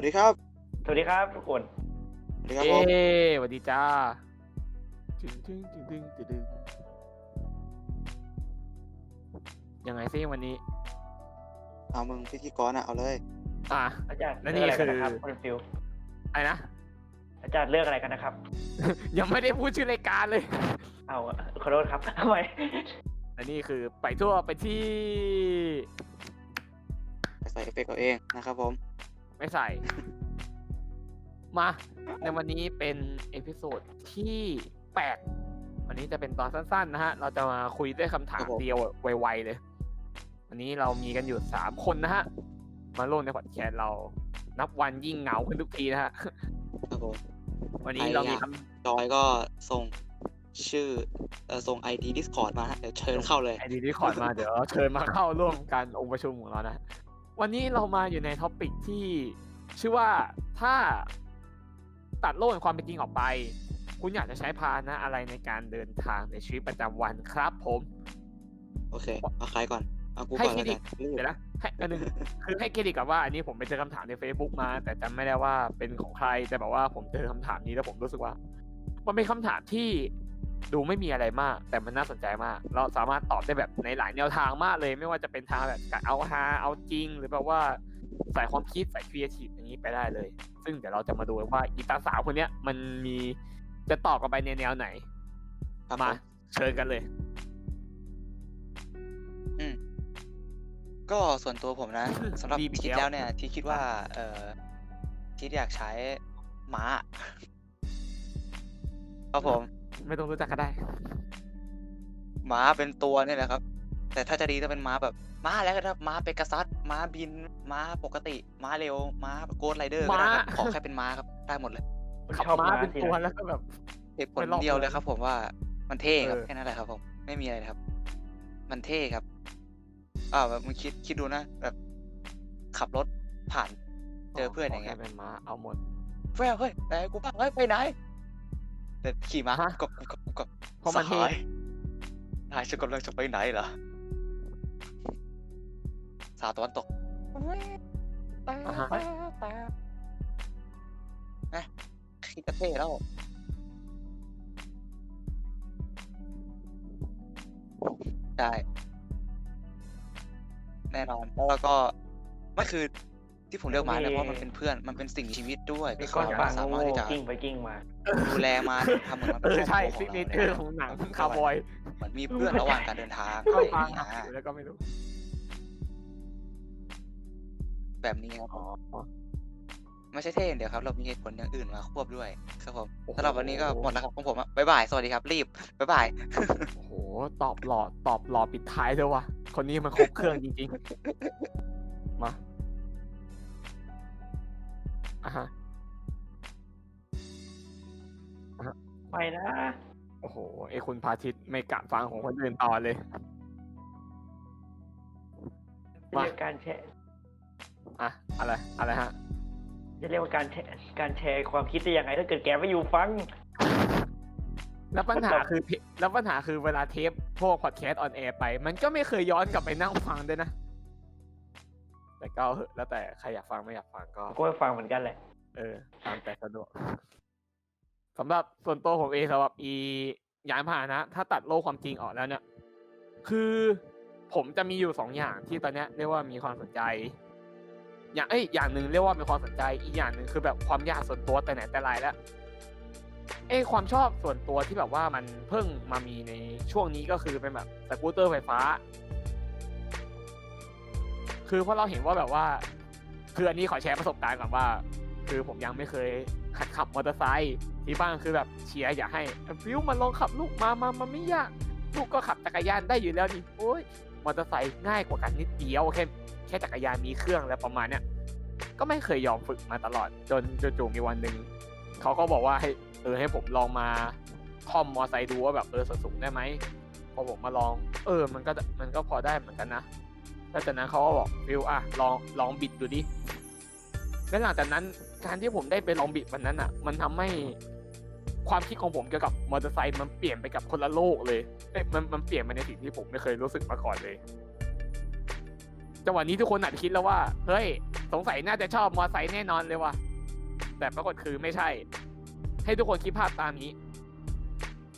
วัสดีครับ สวัสดีครับทุกคน สวัสดีครับเย้ผมสวัสดีจ้าจึงจึงจึงจึงจึงจึงยังไงซิวันนี้ เอามึงพิธีกรอะเอาเลย อะ อาจารย์และนี่เลือกอะไรกันนะครับคือ คุณฟิวไอ้นะ อาจารย์เลือกอะไรกันนะครับ ยังไม่ได้พูดชื่อรายการเลย เอาขอโทษครับทำไมอันนี้คือไปทั่วไปที่ ไปใส่เอฟเฟกต์เอาเองนะครับผม ไม่ใส่ มา ในวันนี้เป็นเอพิโซดที่แปดวันนี้จะเป็นตอนสั้นๆนะฮะ เราจะมาคุยด้วยคำถามเดียวไวๆเลย วันนี้เรามีกันอยู่สามคนนะฮะ มาร่วมในพอดแคสต์เรา นับวันยิ่งเหงาขึ้นทุกทีนะฮะ ครับผมวันนี้เรามีคจอยก็ส่งชื่อเอ่อส่ง ID Discord มาฮะเดี๋ยวเชิญเข้าเลยำไอดีดีคอร์ดมาเดี๋ยวเชิญมาเข้าร่วมการองค์ประชุมของเรานะ วันนี้เรามาอยู่ในท็อปิกที่ชื่อว่าถ้าตัดโลกแห่งความเป็นจริงออกไป คุณอยากจะใช้พาหนะอะไรในการเดินทางในชีวิตประจำวันครับผม โอเคเอาใครก่อนเอากูให้ก่อนเครแล้วดิกัตนรีบเดี๋ยวนะให้อันหนึงคือให้เครดิตกับว่าอันนี้ผมไปเจอคำถามใน Facebook มา แต่จำไม่ได้ว่าเป็นของใครแต่แบบว่าผมเจอคำถามนี้แล้วผมรู้สึกว่า มันเป็นคำถามที่ ดูไม่มีอะไรมาก แต่มันน่าสนใจมาก เราสามารถตอบได้แบบในหลายแนวทางมากเลย ไม่ว่าจะเป็นทางแบบการเอาฮาเอาจริง หรือแบบว่าใส่ความคิดใส่ครีเอทีฟอย่างนี้ไปได้เลย ซึ่งเดี๋ยวเราจะมาดูว่าอีตาสาวคนเนี้ยมันมีจะตอบกันไปในแนวไหนครับผมามเชิญกันเลยก็ส่วนตัวผมนะสำหรับดีไปคิดแล้วแล้วเนี่ยที่คิดว่า เอ่อที่อยากใช้ม้าครับผม ไม่ต้องรู้จักก็ได้ ม้าเป็นตัวเนี่ยแหละครับ แต่ถ้าจะดีต้องเป็นม้าแบบม้าแล้วก็ได้ม้าเปกัสซัสม้าบิน ม้าปกติ ม้าเร็ว ม้าโกดไรเดอร์ก็ได้ครับม้าขอแค่เป็นม้าครับได้หมดเลยขับชอบม้าม้าเป็นสิตัวนะแล้วก็แบบเหตุผลไปรอบเดียวเมืเลองยครับ ผมว่ามันเท่ครับเออแค่นั้นแหละครับ ผม ไม่มีอะไรครับ มันเท่ครับอ่าวแบบมึงคิดคิดดูนะแบบ ขับรถผ่าน เจอเพื่อนอย่างเงี้ยขแค่เป็นม้าเอาหมดเฮ้ยเฮ้ยไปกูบ้างเฮ้ยไปไหน แต่ขี่ม้าฮะกบกบกบเพราะมันเท่สหายนายจะกำลังจะไปไหนเหรอสาวตะวันตกอ่าฮะนะคิดก็เท่แล้วได้แน่นอนแล้วก็ไม่คือ ที่ผมเลือกมาเนี่ยเพราะมันเป็นเพื่อนมันเป็นสิ่งมีชีวิตด้วยมีก็ก้อนคือฟาเรางสามารถโง่ที่จะๆกิ้งไปกิ้งมาดูแลมันทำเหมือนมันเอเป็นอครอบใช่ครัซิวกขเนองเจเราอเนี่ยร์ของหนังคาร์บอยเหมือนมีเพื่อนระหว่างการเดินทางก็อะไรอฟัย่างงเงี้ยหักอยู่แล้วก็ไม่รู้ แบบนี้ครับอ๋อไม่ใช่เท่อย่างเดียวครับ เรามีเหตุผลอย่างอื่นมาควบด้วยครับผมโอ้โหสำหรับวันนี้ก็หมดแล้วครับของผมอะบ๊ายบาย สวัสดีครับ รีบบ๊ายบาย โอ้โห ตอบหล่อตอบหล่อปิดท้ายด้วยว่ะ คนนี้มันครบเครื่องจริงๆ มาอะ ฮะไปนะโอ้โหไอคุณพาทิตย์ไม่กะฟังของคนอื่นต่อเลยมาเรียกการแชร์อะอะไรอะไรฮะ จะเรียกว่าการแชร์การแชร์ความคิดได้ยังไงถ้าเกิดแกไม่อยู่ฟัง แล้วปัญหาคือเทแล้วปัญหาคือเวลาเทปพวกพอดแคสต์ออนแอร์ไป มันก็ไม่เคยย้อนกลับไปนั่งฟังด้วยนะ แต่ก็เอาเหอะแล้วแต่ใครอยากฟังไม่อยากฟังก็ก็ไม่ฟังเหมือนกันแหละ เออ ตามแต่สะดวกสำหรับส่วนตัวผมเองสำหรับอียานพาหนะ ถ้าตัดโลกความจริงออกแล้วเนี่ย คือผมจะมีอยู่สองอย่างที่ตอนเนี้ยเรียกว่ามีความสนใจ อย่างเอ้ยอย่างหนึ่งเรียกว่ามีความสนใจ อีกอย่างหนึ่งคือแบบความยากส่วนตัวแต่ไหนแต่ไรแล้วเอ้ยความชอบส่วนตัวที่แบบว่ามันเพิ่งมามีในช่วงนี้ก็คือเป็นแบบสกูตเตอร์ไฟฟ้า คือเพราะเราเห็นว่าแบบว่า คืออันนี้ขอแชร์ประสบการณ์ก่อนว่า คือผมยังไม่เคยหัดขับมอเตอร์ไซค์ที่บ้านคือแบบเชียร์อยากให้ฟิวมันลองขับลูกมามามันไม่ยากลูกก็ขับจักรยานได้อยู่แล้วนี่โอ้ยมอเตอร์ไซค์ง่ายกว่ากันนิดเดียวแค่แค่จักรยานมีเครื่องแล้วประมาณเนี้ยก็ไม่เคยยอมฝึกมาตลอดจนจู่ๆมีวันหนึ่งเขาก็บอกว่าให้เออให้ผมลองมาคอมมอไซค์ดูว่าแบบเออสูงได้ไหมพอผมมาลอง เออ มันก็มันก็พอได้เหมือนกันนะ แล้วจากนั้นเขาก็บอกฟิวอะลองลองบิดดูดิและหลังจากนั้นการที่ผมได้ไปลองบิดวันนั้นอะมันทำให้ความคิดของผมเกี่ยวกับมอเตอร์ไซค์มันเปลี่ยนไปกับคนละโลกเลยเอ้ยมันมันเปลี่ยนไปในสิ่งที่ผมไม่เคยรู้สึกมาก่อนเลยจังหวะนี้ทุกคนอาจจะคิดแล้วว่า เฮ้ย สงสัยน่าจะชอบมอไซค์แน่นอนเลยว่ะ แต่ปรากฏคือไม่ใช่ ให้ทุกคนคิดภาพตามนี้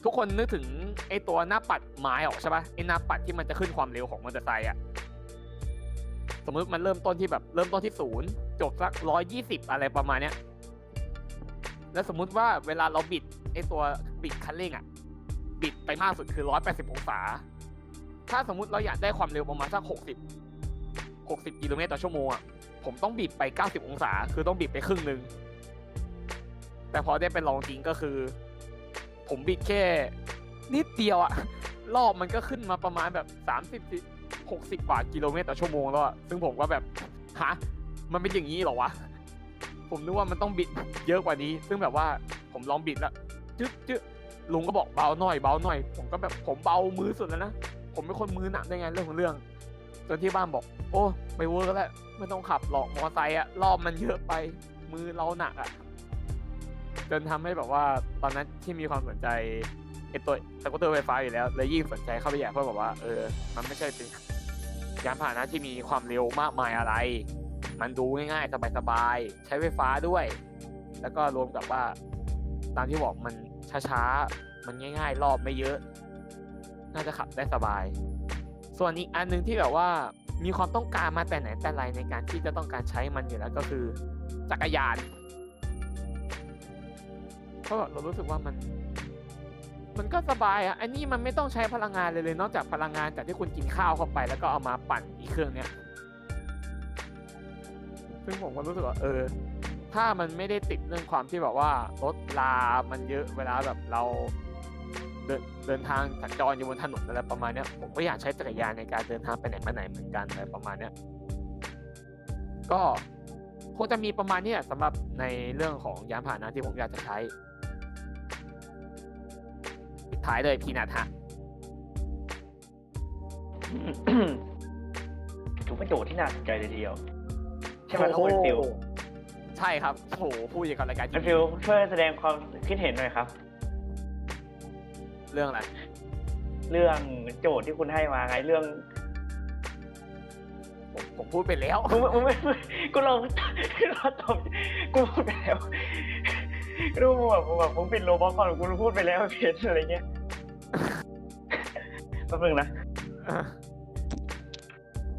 ทุกคนนึกถึงไอ้ตัวหน้าปัดไม้ออกใช่ปะไอ้หน้าปัดที่มันจะขึ้นความเร็วของมอเตอร์ไซค์อะ สมมติมันเริ่มต้นที่แบบเริ่มต้นที่ศูนย์จบสักร้อยยี่สิบอะไรประมาณเนี้ย แล้วสมมุติว่าเวลาเราบิดไอตัวบิดคันเร่งอะบิดไปมากสุดคือร้อยแปดสิบองศา ถ้าสมมุติเราอยากได้ความเร็วประมาณสักหกสิบหกสิบกิโลเมตรต่อชั่วโมงอะผมต้องบิดไปเก้าสิบองศา คือต้องบิดไปครึ่งหนึ่งแต่พอได้ไปลองจริงก็คือ ผมบิดแค่นิดเดียวอะรอบมันก็ขึ้นมาประมาณแบบสามสิบ หกสิบากิโลเมตรต่อชั่วโมงแล้วอะซึ่งผมก็แบบฮะมันเป็นอย่างนี้เหรอวะ ผมนึกว่ามันต้องบิดเยอะกว่านี้ ซึ่งแบบว่าผมลองบิดแล้วจึ๊กจึ๊กลุงก็บอกเบาหน่อยเบาหน่อย ผมก็แบบผมเบามือสุดแล้วนะผมเป็นคนมือหนักได้ไงเรื่องของเรื่องจนที่บ้านบอก โอ้ไม่เวิร์กแล้วไม่ต้องขับหรอกมอไซค์อะรอบมันเยอะไปมือเราหนักอะจนทำให้แบบว่าตอนนั้นที่มีความสนใจไอตัวสกูตเตอร์ไฟฟ้าอยู่แล้วเลยยิ่งสนใจเข้าไปใหญ่เพราะแบบว่าเออมันไม่ใช่เป็น ยานพาหนะที่มีความเร็วมากมายอะไร มันดูง่ายๆ สบายๆ ใช้ไฟฟ้าด้วย แล้วก็รวมกับว่า ตามที่บอกมันช้าๆ มันง่าย ๆ รอบไม่เยอะ น่าจะขับได้สบาย ส่วนอีกอันหนึงที่แบบว่ามีความต้องการมาแต่ไหนแต่ไรในการที่จะต้องการใช้มันอยู่แล้วก็คือ จักรยานเพราะเรารู้สึกว่ามัน มันก็สบายอะอันนี้มันไม่ต้องใช้พลังงานเลยเลยนอกจากพลังงานจากที่คุณกินข้าวเข้าไป แล้วก็เอามาปั่นอีกเครื่องเนี้ยซึ่งผมก็รู้สึกว่าเออ ถ้ามันไม่ได้ติดเรื่องความที่แบบว่ารถลา มันเยอะเวลาแบบเราเดินเดินทางสัญจรอยู่บนถนนอะไรประมาณเนี้ยผมก็อยากใช้จักรยานในการเดินทางไปไหนมาไหนเหมือนกันอะไรประมาณเนี้ยก็คงจะมีประมาณนี้สำหรับในเรื่องของยานพาหนะที่ผมอยากจะใช้ ท้ายเลยพีนัทฮะถูกเป็นโจทย์ที่น่าสนใจเลยทีเดียว ใช่ไหมครับคุณฟิลใช่ครับโหพูดอย่างกับรายการทีคุณวีฟิลช่วยแสดงความคิดเห็นหน่อยครับ เรื่องอะไร เรื่องโจทย์ที่คุณให้มาไงเรื่องผมผมพูดไปแล้วมึงมึงไม่ไม่กูลองกูลองตอบกูพูดไปแล้ว กูรู้แบบผมแบบผมปิดโลบอทก่อนกูพูดไปแล้วเพจอะไรเงี้ยแป๊บนึงนะ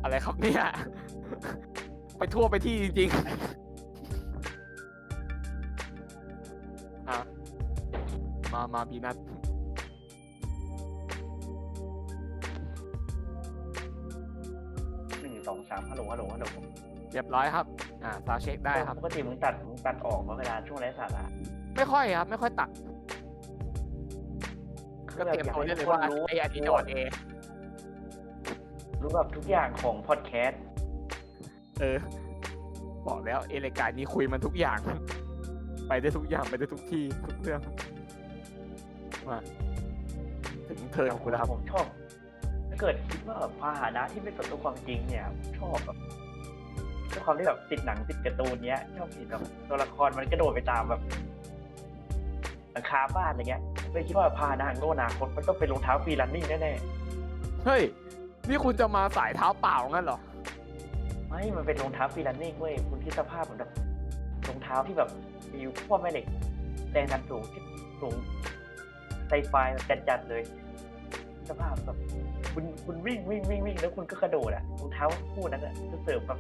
อะไรครับเนี่ย ไปทั่วไปที่จริงๆอะมา มาบีนัทหนึ่งสองสามฮัลโหลฮัลโหลฮัลโหลเรียบร้อยครับ อ่าซาวเช็คได้ครับปกติมึงตัดมึงตัดออกมาเวลาช่วงไร้สาระไม่ค่อยครับ ไม่ค่อยตัด ก็เตรียมตัวได้เลยว่ารู้ไอ้อันนี้จะออนเอรู้แบบทุกอย่างของพอดแคสต์เออ บอกแล้วเอรายการนี้คุยมันทุกอย่าง ไปได้ทุกอย่างไปได้ทุกที่ทุกเรื่องมาถึงเธอของคุณแล้วครับผมชอบถ้าเกิดคิดว่าแบบพาหนะที่ไม่สนต่อความจริงเนี่ยผมชอบแบบด้วย ความที่แบบติดหนังติดการ์ตูนเนี้ยชอบติดแบบตัวละครมันกระโดดไปตามแบบหลังคาบ้านอะไรเงี้ยเลยคิดว่าพาหนะของโลกอนาคตมันต้องเป็นรองเท้าฟรีรันนิ่งแน่เฮ้ยนี่คุณจะมาสายเท้าเปล่างั้นเหรอๆไม่มันเป็นรองเท้าฟรีรันนิ่งเว้ยคุณคิดสภาพเหมือนแบบรองเท้าที่แบบมีพวกแม่เหล็กแรงดันสูงที่สูงไซไฟแบบจัดๆเลยสภาพแบบคุณคุณวิ่งวิ่งวิ่งวิ่งแล้วคุณก็กระโดดอะรองเท้าคู่นั้นอะจะเสริมแบบ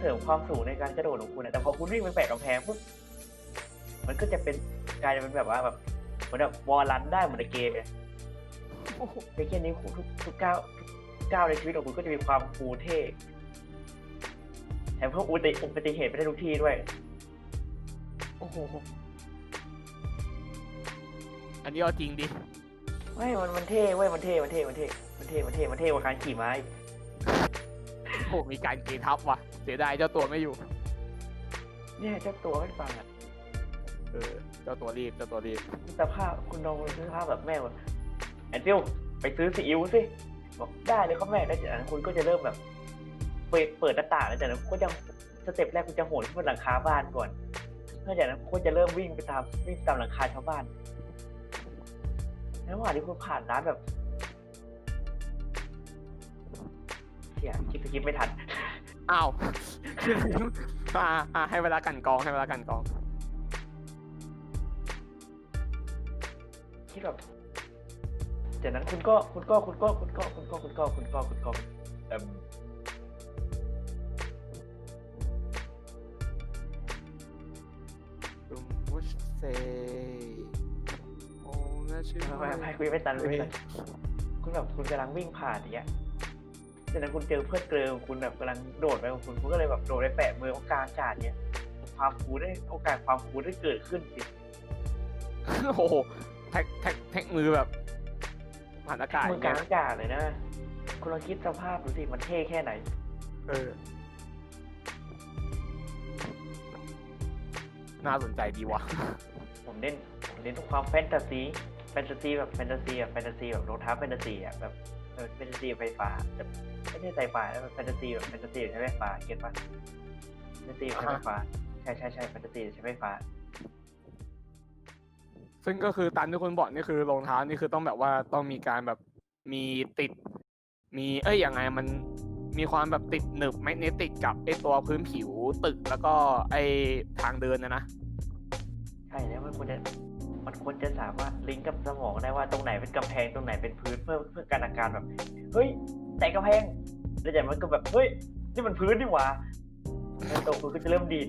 เสริมความสูงในการกระโดดของคุณอะแต่พอคุณวิ่งไปแปะกำแพงปุ๊บมันก็จะเป็นกลายเป็นแบบว่าแบบเหมือนแบบวอลลันได้เหมือนในเกมเลยในเกมนี้ทุกทุกทุกก้าวทุกก้าวในชีวิตของคุณก็จะมีความฟูเท่แถมเพิ่มอุบัติอุบัติเหตุไปได้ทุกที่ด้วย โอ้โห อันนี้เอาจริงดิไม่มันมันเท่เว้ยมันเท่มันเท่มันเท่มันเท่มันเท่มันเท่กว่าการขี่ม้าอีก โอ้มีการเกทับว่ะ เสียดายเจ้าตัวไม่อยู่ เนี่ยเจ้าตัวไม่ฟังอะเออเจ้าตัวรีบเจ้าตัวรีบสภาพคุณลองซื้อภาพแบบแม่แบบแอนฟิลไปซื้อซีอิ๊วสิบอกได้เลยครับแม่แล้วจากนั้นคุณก็จะเริ่มแบบ เปิดเปิดหน้าต่างแล้วจากนั้นก็จะสเต็ปแรกคุณจะโหนขึ้นบนหลังคาบ้านก่อนแล้วจากนั้นคุณจะเริ่มวิ่งไปตามวิ่งตามหลังคาชาวบ้านแล้วระหว่างที่คุณผ่านร้านแบบ เสียคิดสกิปไม่ทัน อ้าวอ่าอ่าให้เวลากลันกรองให้เวลากลันกรอง คิดแบบจากนั้นคุณก็คุณก็คุณก็คุณก็คุณก็คุณก็คุณก็คุณก็เอ่มดุมวุชเซโอ้น่าชื่อไม่ไม่คุยไม่ตันเลยคุณแบบคุณกำลังวิ่งผ่านอย่างเงี้ย จากนั้นคุณเจอเพื่อนเกลือของคุณแบบกำลังโดดไปของคุณ คุณก็เลยแบบโดดไปแปะมือของกลางอากาศเนี่ย ความคูลได้โอกาสความคูลได้เกิดขึ้นสิโอ้โหแท็กแท็กแท็กมือแบบผ่านอากาศมือกลางอากาศเลยนะ คุณลองคิดสภาพดูสิมันเท่แค่ไหน เออ น่าสนใจดีว่ะ ผมเน้นผมเน้นทุกความแฟนตาซีแฟนตาซีแบบแฟนตาซีแบบแฟนตาซีแบบรองเท้าแฟนตาซีอะแบบเออแฟนตาซีไฟฟ้าแต่ ไม่ใช่ไซไฟแล้วแฟนตาซีแบบแฟนตาซีใช้ไฟฟ้าเก็ตปะแฟนตาซีใช้ไฟฟ้าใช่ใช่ใช่แฟนตาซีใช้ไฟฟ้า ซึ่งก็คือตามที่คุณบอกนี่คือรองเท้านี่คือต้องแบบว่าต้องมีการแบบมีติด มีเอ้ยยังไงมันมีความแบบติดหนึบแมกเนติกกับไอตัวพื้นผิวตึกแล้วก็ไอทางเดินนะนะใช่แล้วมันควรจะมันควรจะสามารถลิงก์กับสมองได้ว่าตรงไหนเป็นกำแพงตรงไหนเป็นพื้นเพื่อเพื่อการอาการแบบ เฮ้ย แต่กำแพงแล้วจากนั้นมันก็แบบเฮ้ยนี่มันพื้นนี่หว่าแล้วตัวคุณก็จะเริ่มดีด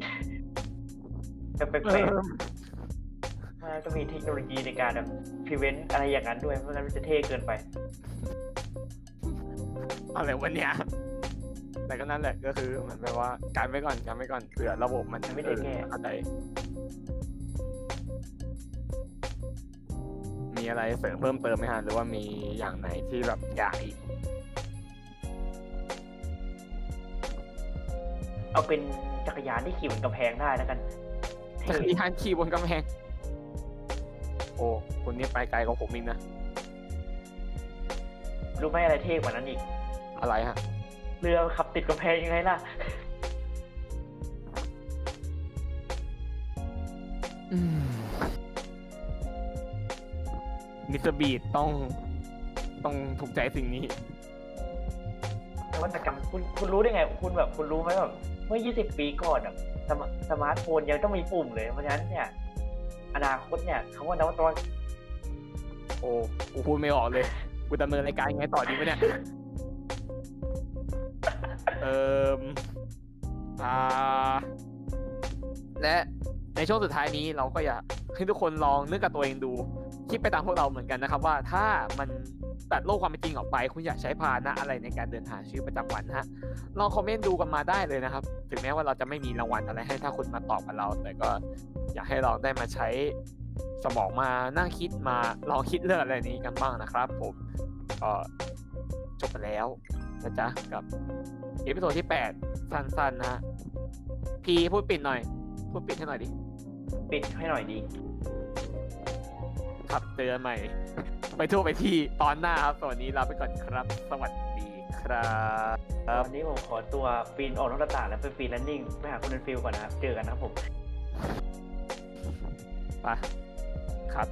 แบบแปลกๆมันก็มีเทคโนโลยีในการแบบ prevent อะไรอย่างนั้นด้วยเพราะงั้นมันจะเท่เกินไปอะไรวะเนี่ยแต่ก็นั่นแหละก็คือเหมือนแบบว่าการไว้ก่อนการไว้ก่อนเผื่อระบบมันไม่ได้แก้เออเข้าใจมีอะไรเสริมเพิ่มเติมไหมฮะหรือว่ามีอย่างไหนที่แบบอยากอีก เอาเป็นจักรยานที่ขี่บนกำแพงได้แล้วกันเท่จักรยานขี่บนกำแพง โอ้คุณนี่ไปไกลกว่าผมอีกนะ รู้ไหมอะไรเท่กว่านั้นอีก อะไรฮะ เรือขับติดกำแพงยังไงล่ะมิสเตอร์บีดต้อง ต้องถูกใจสิ่งนี้นวัตกรรมคุณคุณรู้ได้ไง คุณแบบ คุณรู้ไหมแบบ เมื่อ 20 ปีก่อนอะสมาสมาร์ทโฟนยังต้องมีปุ่มเลย เพราะฉะนั้นเนี่ย อนาคตเนี่ยคำว่านวัตกรรมโอ้กูพูดไม่ออกเลยกูดำเนินรายการยังไงต่อดีวะเนี่ยเอ่มอ่า และในช่วงสุดท้ายนี้เราก็อยากให้ทุกคนลองนึกกับตัวเองดู คิดไปตามพวกเราเหมือนกันนะครับ ว่าถ้ามันตัดโลกความเป็นจริงออกไป คุณอยากใช้พาหนะอะไรในการเดินทางชีวิตประจำวันฮะลองคอมเมนต์ดูกันมาได้เลยนะครับ ถึงแม้ว่าเราจะไม่มีรางวัลอะไรให้ถ้าคุณมาตอบกับเรา แต่ก็อยากให้เราได้มาใช้สมองมานั่งคิดมาลองคิดเรื่องอะไรนี้กันบ้างนะครับ ผมก็จบไปแล้วนะจ๊ะกับเอพิโซดที่ 8 สั้นๆนะฮะพีพูดปิดหน่อย พูดปิดให้หน่อยดิ ปิดให้หน่อยดี ครับเจอกันใหม่ ไปทั่วไปที่ตอนหน้าครับสวัสดีลาไปก่อนครับ สวัสดีครับวันนี้ผมขอตัวปีนออกนอกหน้าต่างแล้วไปฟรีแลนดิ้งไปหาคุณเดนฟิลก่อนนะครับ เจอกันนะครับผม ไปครับ